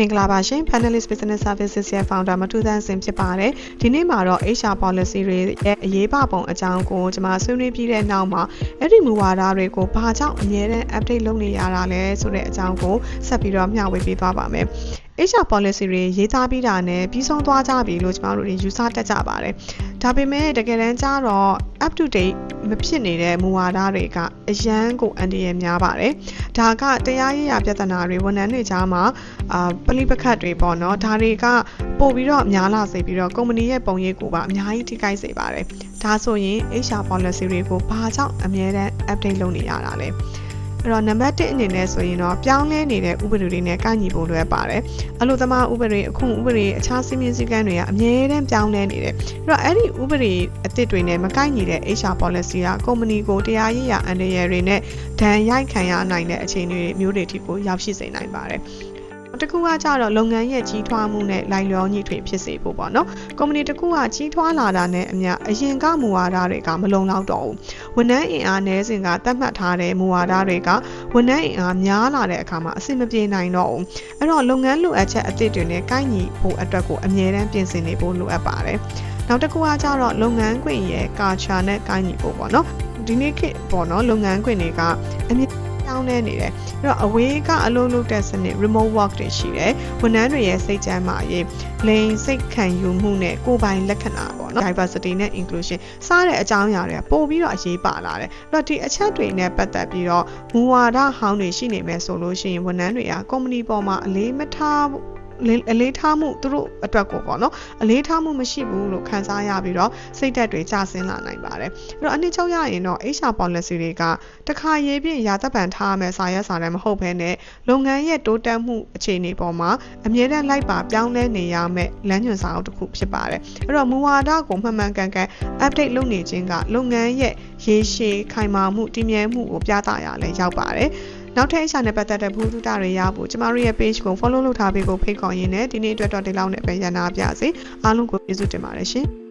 မင်္ဂလာပါရှင် Panelist Business Services ရဲ့ founder မထူးသန်းစင်ဖြစ်ပါတယ်ဒီနေ့မှာတော့ HR policy တွေရဲ့အရေးပါပုံအကြောင်းကိုကျွန်မဆွေးနွေးပြီးတဲ့နောက်မှာအဲ့ဒီမူဝါဒတွေကိုဘာကြောင့်အများနဲ့ update လုပ်နေရတာလဲဆိုတဲ့အကြောင်းကိုဆက်ပြီးတော့မျှဝေပေးသွားပါမယ် HR policy တွေရေးသားပြီးတာနဲ့ပြီးဆုံးသွားကြပြီလို့ကျမတို့တွေယူဆတတ်ကြပါတယ်။ ဒါပေမဲ့တကယ်တမ်းကျတော့ up to date မဖြစ်နေတဲ့မူဝါဒတွေကအရန်ကိုအန်တီရများပါတယ်။ဒါကတရားရေးရာပြဿနာတွေဝန်ထမ်းတွေကြားမှာအာပလိပခတ်တွေပေါ့နော်။ဒါတွေကပို့ပြီးတော့များလာစေပြီးတော့ကုမ္ပဏီရဲ့ပုံရိပ်ကိုပါအများကြီးထိခိုက်စေပါတယ်။ဒါဆိုရင် HR policy တွေကိုဘာကြောင့်အများတန်း update လုပ်နေရတာလဲ။ အဲ့တော့နံပါတ်1အနေနဲ့ဆိုရင်တော့ပြောင်းလဲနေတဲ့ဥပဒေတွေနဲ့ကိုက်ညီဖို့လွယ်ပါတယ်အလို့သမားဥပဒေအခုဥပဒေအခြားစည်းမျဉ်းစည်းကမ်းတွေကအမြဲတမ်းပြောင်းလဲနေတယ်အဲ့တော့အဲ့ဒီဥပဒေအသစ်တွေနဲ့မကိုက်ညီတဲ့ HR policy ကကုမ္ပဏီကိုတရားရေးရာအန္တရာယ်တွေနဲ့ဒဏ်ရိုက်ခံရနိုင်တဲ့အခြေအနေတွေမျိုးတွေထိကိုရောက်ရှိစေနိုင်ပါတယ် တစ်ခုကကြတော့လုပ်ငန်းရဲ့ကြီးထွားမှုနဲ့လိုက်လျောညီထွေဖြစ်စေဖို့ပေါ့နော်ကုမ္ပဏီတစ်ခုကကြီးထွားလာတာနဲ့အမျှအရင်ကမူဝါဒတွေကမလုံလောက်တော့ဘူးဝန်ထမ်းအင်အားနည်းစဉ်ကသတ်မှတ်ထားတဲ့မူဝါဒတွေကဝန်ထမ်းအင်အားများလာတဲ့အခါမှာအဆင်မပြေနိုင်တော့ဘူးအဲ့တော့လုပ်ငန်းလိုအပ်ချက်အသစ်တွေနဲ့ကိုက်ညီဖို့အတွက်ကိုအမြဲတမ်းပြင်ဆင်နေဖို့လိုအပ်ပါတယ်နောက်တစ်ခုကကြတော့လုပ်ငန်းခွင်ရဲ့ culture နဲ့ကိုက်ညီဖို့ပေါ့နော်ဒီနေ့ခေတ်ပေါ့နော်လုပ်ငန်းခွင်တွေကအမြဲ ပြောင်းလဲနေတယ်အဲ့တော့အဝေးကအလုပ်လုပ်တဲ့စနစ် remote work တွေရှိတယ်ဝန်ထမ်းတွေရဲ့စိတ်ကြမ်းမာရေးလိန်စိတ်ခံယူမှုနဲ့ကိုယ်ပိုင်လက္ခဏာပေါ့နော် diversity နဲ့ inclusion စတဲ့အကြောင်းအရာတွေကပို့ပြီးတော့အရေးပါလာတယ်အဲ့တော့ဒီအချက်တွေနဲ့ပတ်သက်ပြီးတော့မူဝါဒဟောင်းတွေရှိနေမယ်ဆိုလို့ရှိရင်ဝန်ထမ်းတွေကကုမ္ပဏီပေါ်မှာအလေးမထား အလေးထားမှုသူတို့အတွက်ကိုပေါ့နော်အလေးထားမှုမရှိဘူးလို့ခံစားရပြီးတော့စိတ်ဓာတ်တွေကျဆင်းလာနိုင်ပါတယ်အဲ့တော့အနည်းချုပ်ရရင်တော့ HR policy တွေကတခါရေးပြရာသက်ပံထားရမယ်စာရွက်စာတမ်းမဟုတ်ဘဲနဲ့လုပ်ငန်းရဲ့တိုးတက်မှုအခြေအနေပေါ်မှာအမြဲတမ်းလိုက်ပါပြောင်းလဲနေရမယ်လမ်းညွှန်စာအုပ်တစ်ခုဖြစ်ပါတယ်အဲ့တော့မူဝါဒကိုမှန်မှန်ကန်ကန် update လုပ်နေခြင်းကလုပ်ငန်းရဲ့ရေရှည်ခိုင်မာမှုတည်မြဲမှုကိုပြသရလဲရောက်ပါတယ် နောက်ထပ်အရှာနဲ့ပတ်သက်တဲ့ဘူးတုတတွေရဖို့ကျမတို့ရဲ့ page ကို follow လုပ်ထားပေးဖို့ဖိတ်ခေါ်ရင်းနဲ့ဒီနေ့အတွက်တော့ဒီလောက်နဲ့ပဲရန်နာပြစေအားလုံးကိုကျေးဇူးတင်ပါတယ်ရှင်